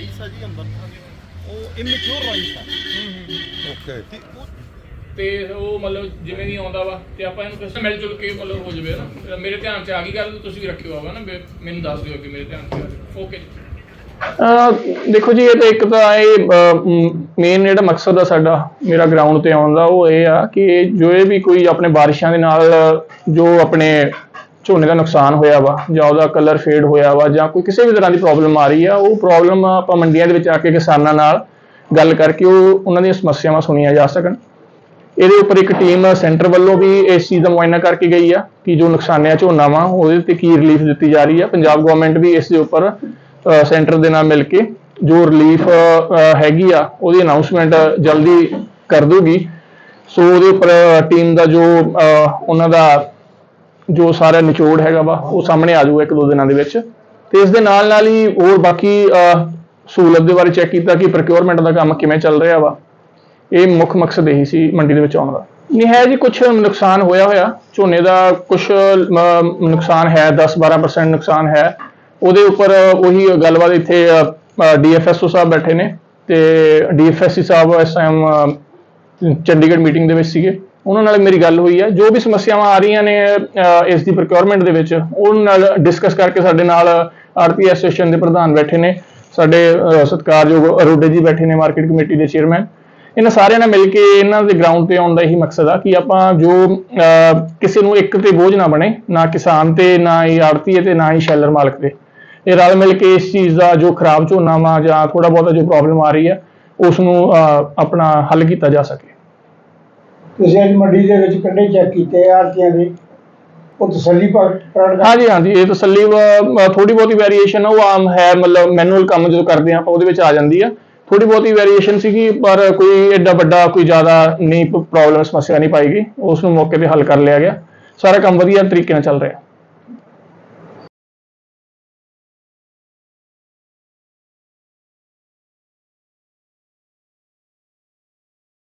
Rice ਆ ਜੀ ਅੰਮ੍ਰਿਤਸਰ ਉਹ ਇਮੈਚੁਰ ਰਾਈਸ ਆ। ਓਕੇ ਤੇ ਉਹ ਤੇ ਉਹ ਮਤਲਬ ਜਿਵੇਂ ਵੀ ਆਉਂਦਾ ਵਾ ਤੇ ਆਪਾਂ ਇਹਨੂੰ ਕਿਸੇ ਮਿਲ ਜੁਲ ਕੇ ਮਤਲਬ ਹੋ ਜਾਵੇ ਨਾ। ਮੇਰੇ ਧਿਆਨ ਚ ਆ ਗਈ ਗੱਲ ਤੁਸੀਂ ਵੀ ਰੱਖਿਓ ਆਵਾ ਨਾ ਵੀ ਮੈਨੂੰ ਦੱਸ ਦਿਓ ਕਿ ਮੇਰੇ ਧਿਆਨ ਚ ਆ ਜਾਵੇ ਓਕੇ ਅਹ ਦੇਖੋ ਜੀ ਇਹ ਤਾਂ ਇੱਕ ਤਾਂ ਇਹ ਮੇਨ ਜਿਹੜਾ ਮਕਸਦ ਆ ਸਾਡਾ ਮੇਰਾ ਗਰਾਊਂਡ ਤੇ ਆਉਣ ਦਾ ਉਹ ਇਹ ਆ ਕਿ ਜੋ ਇਹ ਵੀ ਕੋਈ ਆਪਣੇ ਬਾਰਿਸ਼ਾਂ ਦੇ ਨਾਲ ਜੋ ਆਪਣੇ ਝੋਨੇ ਦਾ ਨੁਕਸਾਨ ਹੋਇਆ ਵਾ, ਜਾਂ ਉਹਦਾ ਕਲਰ ਫੇਡ ਹੋਇਆ ਵਾ, ਜਾਂ ਕੋਈ ਕਿਸੇ ਵੀ ਤਰ੍ਹਾਂ ਦੀ ਪ੍ਰੋਬਲਮ ਆ ਰਹੀ ਆ, ਉਹ ਪ੍ਰੋਬਲਮ ਆਪਾਂ ਮੰਡੀਆਂ ਦੇ ਵਿੱਚ ਆ ਕੇ ਕਿਸਾਨਾਂ ਨਾਲ ਗੱਲ ਕਰਕੇ ਉਹ ਉਹਨਾਂ ਦੀਆਂ ਸਮੱਸਿਆਵਾਂ ਸੁਣੀਆਂ ਜਾ ਸਕਣ। ਇਹਦੇ ਉੱਪਰ ਇੱਕ ਟੀਮ ਸੈਂਟਰ ਵੱਲੋਂ ਵੀ ਇਸ ਚੀਜ਼ ਦਾ ਮੁਆਇਨਾ ਕਰਕੇ ਗਈ ਆ ਕਿ ਜੋ ਨੁਕਸਾਨਿਆ ਝੋਨਾ ਵਾ ਉਹਦੇ ਤੇ ਕੀ ਰਿਲੀਫ ਦਿੱਤੀ ਜਾ ਰਹੀ ਆ। ਪੰਜਾਬ ਗਵਰਨਮੈਂਟ ਵੀ ਇਸ ਦੇ ਉੱਪਰ ਸੈਂਟਰ ਦੇ ਨਾਲ ਮਿਲ ਕੇ ਜੋ ਰਿਲੀਫ ਹੈਗੀ ਆ, ਉਹਦੀ ਅਨਾਉਂਸਮੈਂਟ ਜਲਦੀ ਕਰ ਦੂਗੀ। ਸੋ ਉਹਦੇ ਉੱਪਰ ਟੀਮ ਦਾ ਜੋ ਉਹਨਾਂ ਦਾ ਜੋ ਸਾਰਾ ਨਿਚੋੜ ਹੈਗਾ ਵਾ, ਉਹ ਸਾਹਮਣੇ ਆ ਜਾਊਗਾ ਇੱਕ ਦੋ ਦਿਨਾਂ ਦੇ ਵਿੱਚ। ਤੇ ਇਸ ਦੇ ਨਾਲ ਨਾਲ ਹੀ ਹੋਰ ਬਾਕੀ ਸਹੂਲਤ ਦੇ ਬਾਰੇ ਚੈੱਕ ਕੀਤਾ ਕਿ ਪ੍ਰੋਕਿਉਰਮੈਂਟ ਦਾ ਕੰਮ ਕਿਵੇਂ ਚੱਲ ਰਿਹਾ ਵਾ। ਇਹ ਮੁੱਖ ਮਕਸਦ ਇਹੀ ਸੀ ਮੰਡੀ ਦੇ ਵਿੱਚ ਆਉਣ ਦਾ। ਨਹੀਂ ਹੈ ਜੀ ਕੁਝ ਨੁਕਸਾਨ ਹੋਇਆ ਹੋਇਆ? ਝੋਨੇ ਦਾ ਕੁਝ ਨੁਕਸਾਨ ਹੈ 10-12% ਨੁਕਸਾਨ ਹੈ। ਉਹਦੇ ਉੱਪਰ ਉਹੀ ਗੱਲਬਾਤ ਇੱਥੇ ਡੀਐਫਐਸਓ ਸਾਹਿਬ ਬੈਠੇ ਨੇ। ਤੇ ਡੀਐਫਐਸਸੀ ਸਾਹਿਬ ਇਸ ਟਾਈਮ ਚੰਡੀਗੜ੍ਹ ਮੀਟਿੰਗ ਦੇ ਵਿੱਚ ਸੀਗੇ। ਉਹਨਾਂ ਨਾਲ ਮੇਰੀ ਗੱਲ ਹੋਈ ਹੈ ਜੋ ਵੀ ਸਮੱਸਿਆਵਾਂ ਆ ਰਹੀਆਂ ਨੇ ਇਸ ਦੀ ਪ੍ਰੋਕਿਉਰਮੈਂਟ ਦੇ ਵਿੱਚ ਉਹਨਾਂ ਨਾਲ ਡਿਸਕਸ ਕਰਕੇ ਸਾਡੇ ਨਾਲ ਆਰਪੀ ਐਸੋਸੀਏਸ਼ਨ ਦੇ ਪ੍ਰਧਾਨ ਬੈਠੇ ਨੇ। ਸਾਡੇ ਸਤਿਕਾਰਯੋਗ ਅਰੋਡੇ ਜੀ ਬੈਠੇ ਨੇ ਮਾਰਕੀਟ ਕਮੇਟੀ ਦੇ ਚੇਅਰਮੈਨ ਇਹਨਾਂ ਸਾਰਿਆਂ ਨਾਲ ਮਿਲ ਕੇ ਇਹਨਾਂ ਦੇ ਗਰਾਊਂਡ ਤੇ ਆਉਣ ਦਾ ਇਹੀ ਮਕਸਦ ਆ ਕਿ ਆਪਾਂ ਜੋ ਕਿਸੇ ਨੂੰ ਇੱਕ ਤੇ ਬੋਝ ਨਾ ਬਣੇ, ਨਾ ਕਿਸਾਨ ਤੇ, ਨਾ ਹੀ ਆੜਤੀਏ ਤੇ, ਨਾ ਹੀ ਸ਼ੈਲਰ ਮਾਲਕ ਤੇ। ਇਹ ਰਲ ਮਿਲ ਕੇ ਇਸ ਚੀਜ਼ ਦਾ ਜੋ ਖਰਾਬ ਝੋਨਾ ਵਾ ਜਾਂ ਥੋੜਾ ਬਹੁਤਾ ਜੋ ਪ੍ਰੋਬਲਮ ਆ ਰਹੀ ਆ ਉਸ ਨੂੰ ਆਪਣਾ ਹੱਲ ਕੀਤਾ ਜਾ ਸਕੇ। ਤੁਸੀਂ ਅੱਜ ਮੰਡੀ ਦੇ ਵਿੱਚ ਕੰਡੇ ਚੈੱਕ ਕੀਤੇ ਆਰਤੀਆਂ ਦੇ। ਉਹ ਤਸੱਲੀ ਪ੍ਰਗਟ ਹਾਂਜੀ ਹਾਂਜੀ, ਇਹ ਤਸੱਲੀ ਥੋੜੀ ਬਹੁਤੀ ਵੇਰੀਏਸ਼ਨ ਉਹ ਆਮ ਹੈ, ਮਤਲਬ ਮੈਨੂਅਲ ਕੰਮ ਜਦੋਂ ਕਰਦੇ ਆ, ਆਪਾਂ ਉਹਦੇ ਵਿੱਚ ਆ ਜਾਂਦੀ ਆ। ਥੋੜੀ ਬਹੁਤੀ ਵੇਰੀਏਸ਼ਨ ਸੀਗੀ, ਪਰ ਕੋਈ ਐਡਾ ਵੱਡਾ, ਕੋਈ ਜ਼ਿਆਦਾ ਨਹੀਂ ਪ੍ਰੋਬਲਮ ਸਮੱਸਿਆ ਨਹੀਂ ਪਾਈ ਗਈ। ਉਸ ਨੂੰ ਮੌਕੇ ਤੇ ਹੱਲ ਕਰ ਲਿਆ ਗਿਆ। ਸਾਰਾ ਕੰਮ ਵਧੀਆ ਤਰੀਕੇ ਨਾਲ ਚੱਲ ਰਿਹਾ।